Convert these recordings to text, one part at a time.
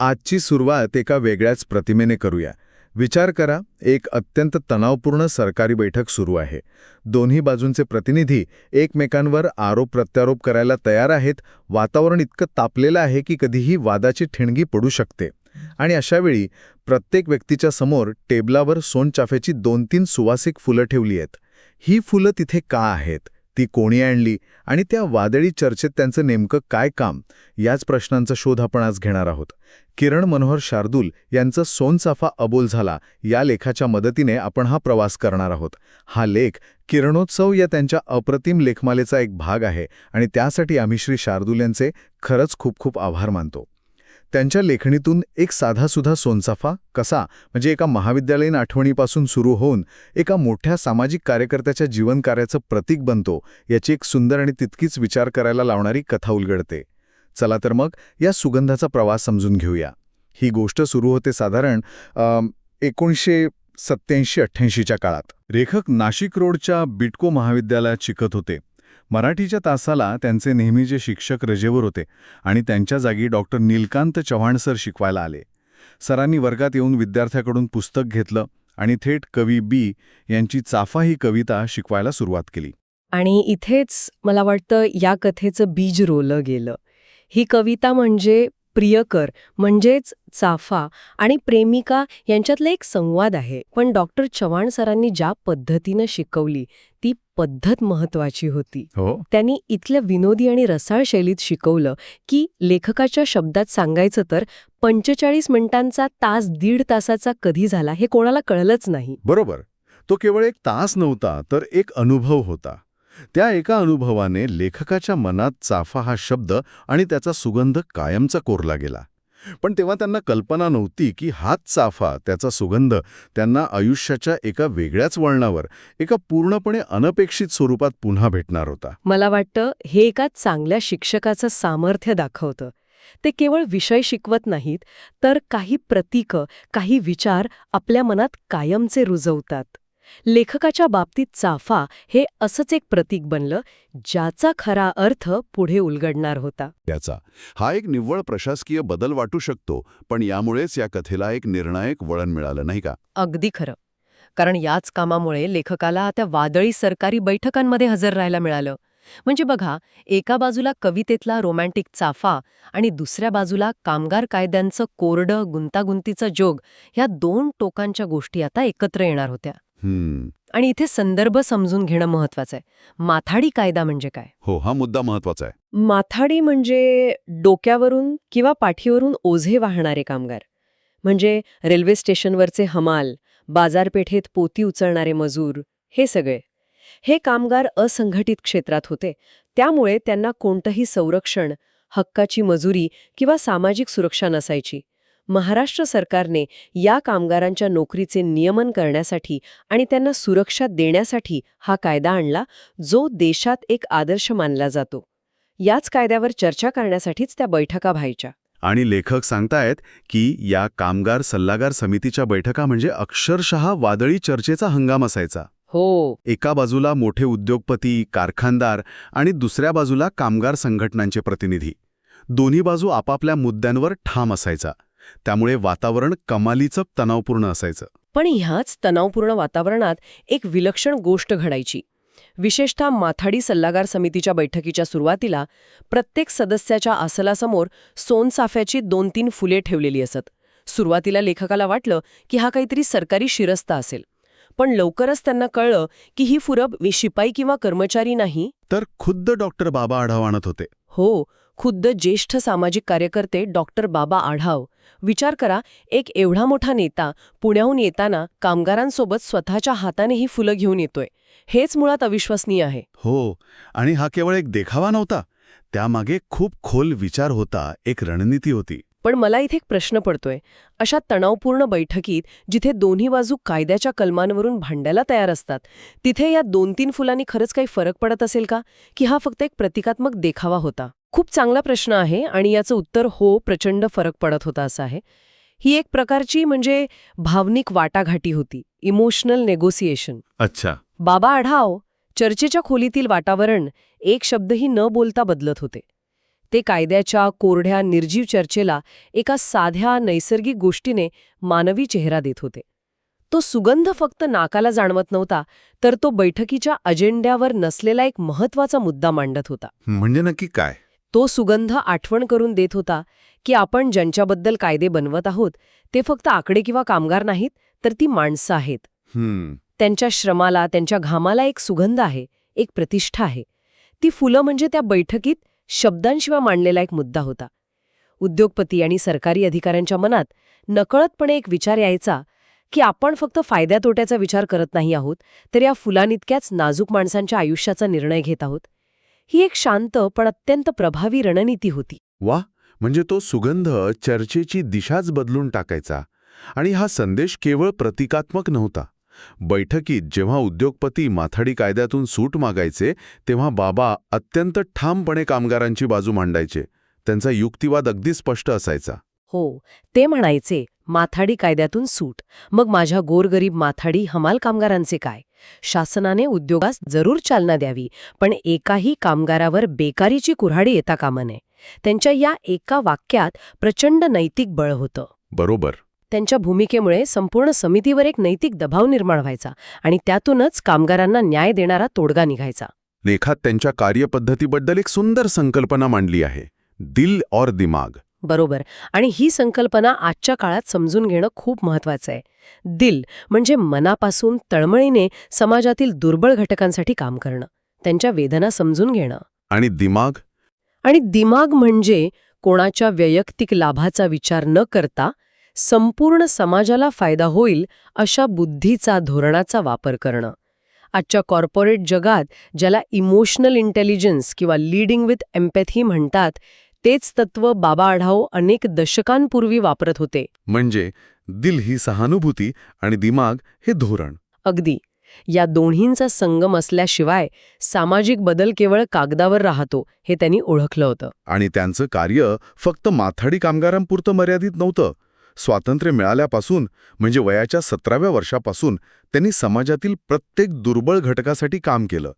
आजची सुरुवात एका वेगळ्याच प्रतिमेने करूया. विचार करा एक अत्यंत तणावपूर्ण सरकारी बैठक सुरू आहे. दोन्ही बाजूंचे प्रतिनिधी एकमेकांवर आरोप प्रत्यारोप करायला तयार आहेत. वातावरण इतकं तापलेलं आहे की कधीही वादाची ठिणगी पडू शकते. आणि अशावेळी प्रत्येक व्यक्तीच्या समोर टेबलावर सोनचाफ्याची दोन तीन सुवासिक फुलं ठेवली आहेत. ही फुलं तिथे का आहेत? ती कोणी आणली आणि त्या वादळी चर्चेत त्यांचं नेमकं काय काम याच प्रश्नांचा शोध आपण आज घेणार आहोत. किरण मनोहर शार्दूल यांचं सोनचाफा अबोल झाला या लेखाच्या मदतीने आपण हा प्रवास करणार आहोत. हा लेख किरणोत्सव या त्यांच्या अप्रतिम लेखमालेचा एक भाग आहे आणि त्यासाठी आम्ही श्री शार्दूल यांचे खरंच खूप खूप आभार मानतो. त्यांच्या लेखणीतून एक साधासुधा सोनचाफा कसा म्हणजे एका महाविद्यालयीन आठवणीपासून सुरू होऊन एका मोठ्या सामाजिक कार्यकर्त्याच्या जीवनकार्याचं प्रतीक बनतो याची एक सुंदर आणि तितकीच विचार करायला लावणारी कथा उलगडते. चला तर मग या सुगंधाचा प्रवास समजून घेऊया. ही गोष्ट सुरू होते साधारण एकोणीसशे सत्याऐंशी अठ्ठ्याऐंशीच्या काळात. लेखक नाशिक रोडच्या बिटको महाविद्यालयात शिकत होते. मराठीच्या तासाला त्यांचे नेहमीचे शिक्षक रजेवर होते आणि त्यांच्या जागी डॉक्टर नीलकांत चव्हाण सर शिकवायला आले. सरांनी वर्गात येऊन विद्यार्थ्याकडून पुस्तक घेतलं आणि थेट कवी बी यांची चाफा ही कविता शिकवायला सुरुवात केली. आणि इथेच मला वाटतं या कथेचं बीज रोलं गेलं. ही कविता म्हणजे प्रियकर म्हणजेच चाफा आणि प्रेमिका यांच्यातला एक संवाद आहे. पण डॉक्टर चव्हाण सरांनी ज्या पद्धतीनं शिकवली ती पद्धत महत्वाची होती. हो. त्यांनी इथल्या विनोदी आणि रसाळ शैलीत शिकवलं की लेखकाच्या शब्दात सांगायचं तर पंचेचाळीस मिनिटांचा तास दीड तासाचा कधी झाला हे कोणाला कळलंच नाही. बरोबर. तो केवळ एक तास नव्हता तर एक अनुभव होता. त्या एका अनुभवाने लेखकाच्या मनात चाफा हा शब्द आणि त्याचा सुगंध कायमचा कोरला गेला. पण तेव्हा त्यांना कल्पना नव्हती की हाच चाफा त्याचा सुगंध त्यांना आयुष्याच्या एका वेगळ्याच वळणावर एका पूर्णपणे अनपेक्षित स्वरूपात पुन्हा भेटणार होता. मला वाटतं हे एका चांगल्या शिक्षकाचं सामर्थ्य दाखवतं. ते केवळ विषय शिकवत नाहीत तर काही प्रतीकं काही विचार आपल्या मनात कायमचे रुजवतात. लेखकाच्या बाबतीत चाफा हे असंच एक प्रतीक बनलं ज्याचा खरा अर्थ पुढे उलगडणार होता. त्याचा हा एक निव्वळ प्रशासकीय बदल वाटू शकतो पण यामुळेच या कथेला एक निर्णायक वळण मिळालं नाही का? अगदी खरं. कारण याच कामामुळे लेखकाला त्या वादळी सरकारी बैठकांमध्ये हजर राहायला मिळालं. म्हणजे बघा एका बाजूला कवितेतला रोमॅन्टिक चाफा आणि दुसऱ्या बाजूला कामगार कायद्यांचं कोरडं गुंतागुंतीचं जोग ह्या दोन टोकांच्या गोष्टी आता एकत्र येणार होत्या. आणि इथे संदर्भ समजून घेणं महत्वाचं आहे. माथाडी कायदा म्हणजे काय? हो हा मुद्दा महत्त्वाचा आहे. माथाडी म्हणजे डोक्यावरून किंवा पाठीवरून ओझे वाहणारे कामगार. म्हणजे रेल्वे स्टेशनवरचे हमाल बाजारपेठेत पोती उचलणारे मजूर हे सगळे. हे कामगार असंघटित क्षेत्रात होते. त्यामुळे त्यांना कोणतंही संरक्षण हक्काची मजुरी किंवा सामाजिक सुरक्षा नसायची. महाराष्ट्र सरकारने या कामगारांच्या नोकरीचे नियमन करण्यासाठी आणि त्यांना सुरक्षा देण्यासाठी हा कायदा आणला जो देशात एक आदर्श मानला जातो. याच कायद्यावर चर्चा करण्यासाठीच त्या बैठका व्हायच्या. आणि लेखक सांगतायत की या कामगार सल्लागार समितीच्या बैठका म्हणजे अक्षरशः वादळी चर्चेचा हंगाम असायचा. हो. एका बाजूला मोठे उद्योगपती कारखानदार आणि दुसऱ्या बाजूला कामगार संघटनांचे प्रतिनिधी. दोन्ही बाजू आपापल्या मुद्द्यांवर ठाम असायचा. त्यामुळे वातावरण कमालीचं तणावपूर्ण असायचं. पण ह्याच तणावपूर्ण वातावरणात एक विलक्षण गोष्ट घडायची. विशेषतः माथाडी सल्लागार समितीच्या बैठकीच्या सुरुवातीला प्रत्येक सदस्याच्या आसलासमोर सोनसाफ्याची दोन तीन फुले ठेवलेली असत. सुरुवातीला लेखकाला वाटलं की हा काहीतरी सरकारी शिरस्ता असेल. पण लवकरच त्यांना कळलं की ही फुरब शिपाई किंवा कर्मचारी नाही. तर खुद्द डॉक्टर बाबा आढाव आणत होते. हो खुद्द ज्येष्ठ सामाजिक कार्यकर्ते डॉक्टर बाबा आढाव. विचार करा एक एवढा मोठा नेता पुण्याहून येताना कामगारांसोबत स्वतःच्या हाताने ही फुलं घेऊन येतोय. हेच मुळात अविश्वसनीय आहे. हो आणि हा केवळ एक देखावा नव्हता. त्यामागे खूप खोल विचार होता एक रणनीती होती. पण मला इथे एक प्रश्न पडतोय. अशा तणावपूर्ण बैठकीत जिथे दोन्ही बाजू कायद्याच्या कलमांवरून भांडायला तयार असतात तिथे या दोन तीन फुलांनी खरंच काही फरक पडत असेल का? की हा फक्त एक प्रतिकात्मक देखावा होता? खूप चांगला प्रश्न आहे आणि याचं उत्तर हो प्रचंड फरक पडत होता असं आहे. ही एक प्रकारची म्हणजे भावनिक वाटाघाटी होती इमोशनल नेगोसिएशन. अच्छा. बाबा आढाव चर्चेच्या खोलीतील वातावरण एक शब्दही न बोलता बदलत होते. ते कायद्याच्या कोरड्या निर्जीव चर्चेला एका साध्या नैसर्गिक गोष्टीने मानवी चेहरा देत होते. तो सुगंध फक्त नाकाला जाणवत नव्हता तर तो बैठकीच्या अजेंड्यावर नसलेला एक महत्त्वाचा मुद्दा मांडत होता. म्हणजे नक्की काय? तो सुगंध आठवण करून देत होता की आपण ज्यांच्याबद्दल कायदे बनवत आहोत ते फक्त आकडे किंवा कामगार नाहीत तर ती माणसं आहेत. त्यांच्या श्रमाला त्यांच्या घामाला एक सुगंध आहे एक प्रतिष्ठा आहे. ती फुलं म्हणजे त्या बैठकीत शब्दांशिवाय मांडलेला एक मुद्दा होता. उद्योगपती आणि सरकारी अधिकाऱ्यांच्या मनात नकळतपणे एक विचार यायचा की आपण फक्त फायद्या तोट्याचा विचार करत नाही आहोत तर या फुलांइतक्याच नाजूक माणसांच्या आयुष्याचा निर्णय घेत आहोत. ही एक शांत पण अत्यंत प्रभावी रणनीती होती. वा म्हणजे तो सुगंध चर्चेची दिशाच बदलून टाकायचा आणि हा संदेश केवळ प्रतिकात्मक नव्हता. बैठकीत जेव्हा उद्योगपती माथाडी कायद्यातून सूट मागायचे तेव्हा बाबा अत्यंत ठामपणे कामगारांची बाजू मांडायचे. त्यांचा युक्तिवाद अगदी स्पष्ट असायचा. हो ते म्हणायचे माथाडी कायद्यातून सूट. मग माझ्या गोरगरीब माथाडी हमाल कामगारांचे काय? शासनाने उद्योगास जरूर चालना द्यावी पण एकाही कामगारावर बेकारीची कुऱ्हाडी येता कामा नये. त्यांच्या या एका वाक्यात प्रचंड नैतिक बळ होतं. बरोबर. त्यांच्या भूमिकेमुळे संपूर्ण समितीवर एक नैतिक दबाव निर्माण व्हायचा आणि त्यातूनच कामगारांना न्याय देणारा तोडगा निघायचा. लेखात त्यांच्या कार्यपद्धतीबद्दल एक सुंदर संकल्पना मांडली आहे. दिल और दिमाग. बरोबर. आणि ही संकल्पना आजच्या काळात समजून घेणं खूप महत्वाचं आहे. दिल म्हणजे मनापासून तळमळीने समाजातील दुर्बळ घटकांसाठी काम करणं त्यांच्या वेदना समजून घेणं. आणि दिमाग? आणि दिमाग म्हणजे कोणाच्या वैयक्तिक लाभाचा विचार न करता संपूर्ण समाजाला फायदा होईल अशा बुद्धीचा धोरणाचा वापर करणं. आजच्या कॉर्पोरेट जगात ज्याला इमोशनल इंटेलिजन्स किंवा लीडिंग विथ एम्पॅथी म्हणतात तेच तत्व बाबा आढाव अनेक दशकांपूर्वी वापरत होते. म्हणजे दिल ही सहानुभूती आणि दिमाग हे धोरण. अगदी. या दोन्हींचा संगम असल्याशिवाय सामाजिक बदल केवळ कागदावर राहतो हे त्यांनी ओळखलं होतं. आणि त्यांचं कार्य फक्त माथाडी कामगारांपुरतं मर्यादित नव्हतं. स्वातंत्र्य मिळाल्यापासून म्हणजे वयाच्या सतराव्या वर्षापासून त्यांनी समाजातील प्रत्येक दुर्बळ घटकासाठी काम केलं.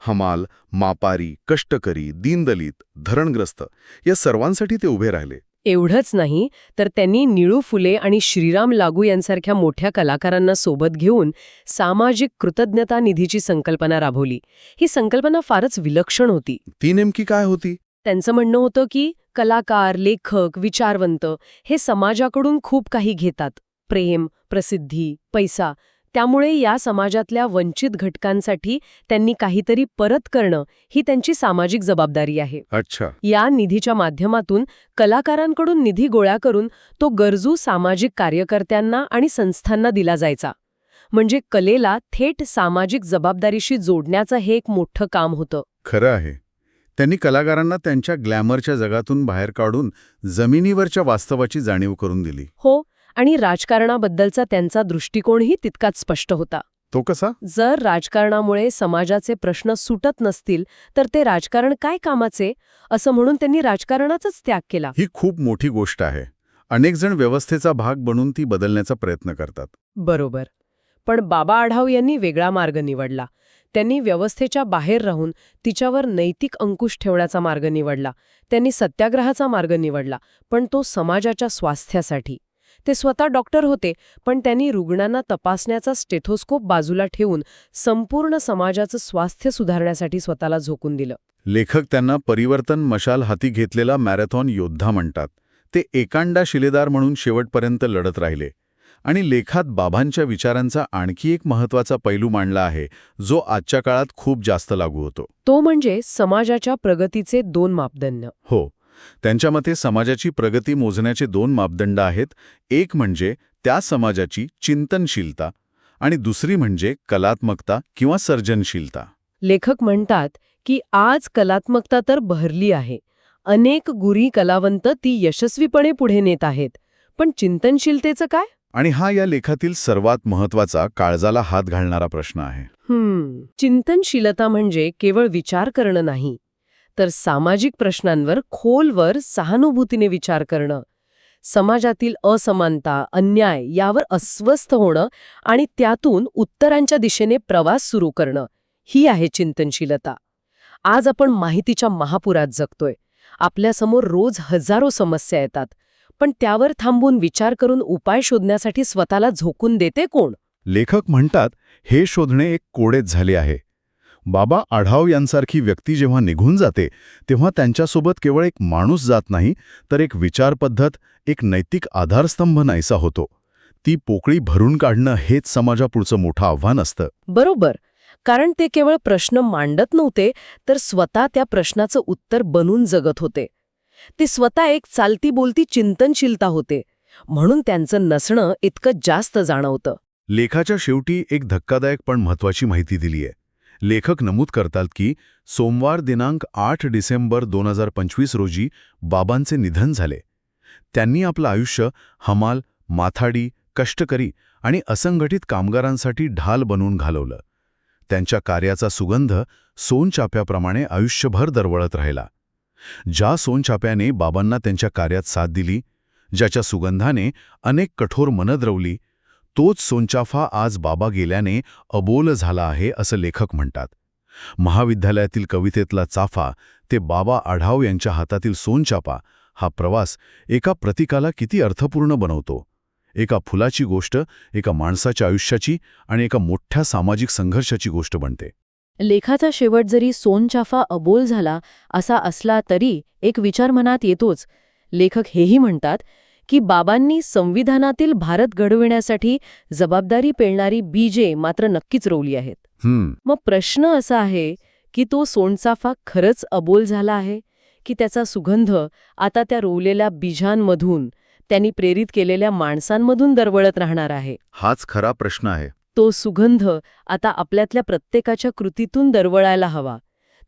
हमाल मापारी कष्टकरी दीनदलित धरणग्रस्त या सर्वांसाठी ते उभे राहिले. एवढंच नाही तर त्यांनी निळू फुले आणि श्रीराम लागू यांसारख्या मोठ्या कलाकारांना सोबत घेऊन सामाजिक कृतज्ञता निधीची संकल्पना राबवली. ही संकल्पना फारच विलक्षण होती. ती नेमकी काय होती? त्यांचं म्हणणं होतं की कलाकार लेखक विचारवंत हे समाजाकडून खूप काही घेतात. प्रेम प्रसिद्धी पैसा त्यामुळे या समाजातल्या वंचित घटकांसाठी त्यांनी काहीतरी परत करणं ही त्यांची सामाजिक जबाबदारी आहे. अच्छा. या निधीच्या माध्यमातून कलाकारांकडून निधी गोळा करून तो गरजू सामाजिक कार्यकर्त्यांना आणि संस्थांना दिला जायचा. म्हणजे कलेला थेट सामाजिक जबाबदारीशी जोडण्याचं हे एक मोठं काम होतं. खरं आहे. त्यांनी कलाकारांना त्यांच्या ग्लॅमरच्या जगातून बाहेर काढून जमिनीवरच्या वास्तवाची जाणीव करून दिली. हो आणि राजकारणाबद्दलचा त्यांचा दृष्टिकोनही तितकाच स्पष्ट होता. तो कसा? जर राजकारणामुळे समाजाचे प्रश्न सुटत नसतील तर ते राजकारण काय कामाचे? असं म्हणून त्यांनी राजकारणाचाच त्याग केला. ही खूप मोठी गोष्ट आहे. अनेक जण व्यवस्थेचा भाग बनून ती बदलण्याचा प्रयत्न करतात. बरोबर. पण बाबा आढाव यांनी वेगळा मार्ग निवडला. त्यांनी व्यवस्थेच्या बाहेर राहून तिच्यावर नैतिक अंकुश ठेवण्याचा मार्ग निवडला. त्यांनी सत्याग्रहाचा मार्ग निवडला पण तो समाजाच्या स्वास्थ्यासाठी. ते स्वतः डॉक्टर होते पण त्यांनी रुग्णांना तपासण्याचा स्टेथोस्कोप बाजूला ठेवून संपूर्ण समाजाचं स्वास्थ्य सुधारण्यासाठी स्वतःला झोकून दिलं. लेखक त्यांना परिवर्तन मशाल हाती घेतलेला मॅरेथॉन योद्धा म्हणतात. ते एकांडा शिलेदार म्हणून शेवटपर्यंत लढत राहिले. आणि लेखात बाबांच्या विचारांचा आणखी एक महत्त्वाचा पैलू मांडला आहे जो आजच्या काळात खूप जास्त लागू होतो. तो म्हणजे समाजाच्या प्रगतीचे दोन मापदंड. हो. त्यांच्या मते समाजाची प्रगती मोजण्याचे दोन मापदंड आहेत एक म्हणजे त्या समाजाची चिंतनशीलता आणि दुसरी म्हणजे कलात्मकता किंवा सर्जनशीलता. लेखक म्हणतात की आज कलात्मकता तर बहरली आहे. अनेक गुरी कलावंत ती यशस्वीपणे पुढे नेत आहेत. पण चिंतनशीलतेचं काय? आणि हा या लेखातील सर्वात महत्त्वाचा काळजाला हात घालणारा प्रश्न आहे. हम्म चिंतनशीलता म्हणजे केवळ विचार करणं नाही तर सामाजिक प्रश्नांवर खोलवर सहानुभूतीने विचार करणं समाजातील असमानता अन्याय यावर अस्वस्थ होणं आणि त्यातून उत्तरांच्या दिशेने प्रवास सुरू करणं ही आहे चिंतनशीलता. आज आपण माहितीच्या महापुरात जगतोय. आपल्यासमोर रोज हजारो समस्या येतात. पण त्यावर थांबून विचार करून उपाय शोधण्यासाठी स्वतःला झोकून देते कोण? लेखक म्हणतात हे शोधणे एक कोडेच झाले आहे. बाबा आढाव यांसारखी व्यक्ती जेव्हा निघून जाते तेव्हा त्यांच्यासोबत केवळ एक माणूस जात नाही तर एक विचारपद्धत एक नैतिक आधारस्तंभ नाहीसा होतो. ती पोकळी भरून काढणं हेच समाजापुढचं मोठं आव्हान असतं. बरोबर. कारण ते केवळ प्रश्न मांडत नव्हते तर स्वतः त्या प्रश्नाचं उत्तर बनून जगत होते. ते स्वतः एक चालती बोलती चिंतनशीलता होते. म्हणून त्यांचं नसणं इतकं जास्त जाणवतं. लेखाच्या शेवटी एक धक्कादायक पण महत्वाची माहिती दिलीय. लेखक नमूद करतात की सोमवार दिनांक आठ डिसेंबर दोन हजार पंचवीस रोजी बाबांचे निधन झाले. त्यांनी आपलं आयुष्य हमाल माथाडी कष्टकरी आणि असंघटित कामगारांसाठी ढाल बनवून घालवलं. त्यांच्या कार्याचा सुगंध सोनचाप्याप्रमाणे आयुष्यभर दरवळत राहिला. ज्या सोनचाप्याने बाबांना त्यांच्या कार्यात साथ दिली ज्याच्या सुगंधाने अनेक कठोर मनं द्रवली तोच सोनचाफा आज बाबा गेल्याने अबोल झाला आहे असं लेखक म्हणतात. महाविद्यालयातील कवितेतला चाफा ते बाबा आढाव यांच्या हातातील सोनचापा हा प्रवास एका प्रतीकाला किती अर्थपूर्ण बनवतो. एका फुलाची गोष्ट एका माणसाच्या आयुष्याची आणि एका मोठ्या सामाजिक संघर्षाची गोष्ट बनते. लेखाचा शेवट जरी सोनचाफा अबोल झाला असा असला तरी एक विचार मनात येतोच. लेखक हेही म्हणतात की बाबांनी संविधानातील भारत घडविण्यासाठी जबाबदारी पेलणारी बीजे मात्र नक्कीच रोवली आहेत. मग प्रश्न असा आहे की तो सोनचाफा खरंच अबोल झाला आहे? की त्याचा सुगंध आता त्या रोवलेल्या बीजांमधून त्यांनी प्रेरित केलेल्या माणसांमधून दरवळत राहणार आहे? हाच खरा प्रश्न आहे. तो सुगंध आता आपल्यातल्या प्रत्येकाच्या कृतीतून दरवळायला हवा.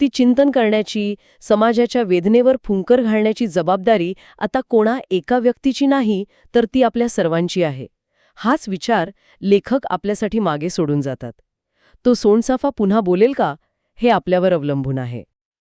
ती चिंतन करण्याची समाजाच्या वेदनेवर फुंकर घालण्याची जबाबदारी आता कोणा एका व्यक्तीची नाही तर ती आपल्या सर्वांची आहे. हाच विचार लेखक आपल्यासाठी मागे सोडून जातात. तो सोनसाफा पुन्हा बोलेल का? हे आपल्यावर अवलंबून आहे.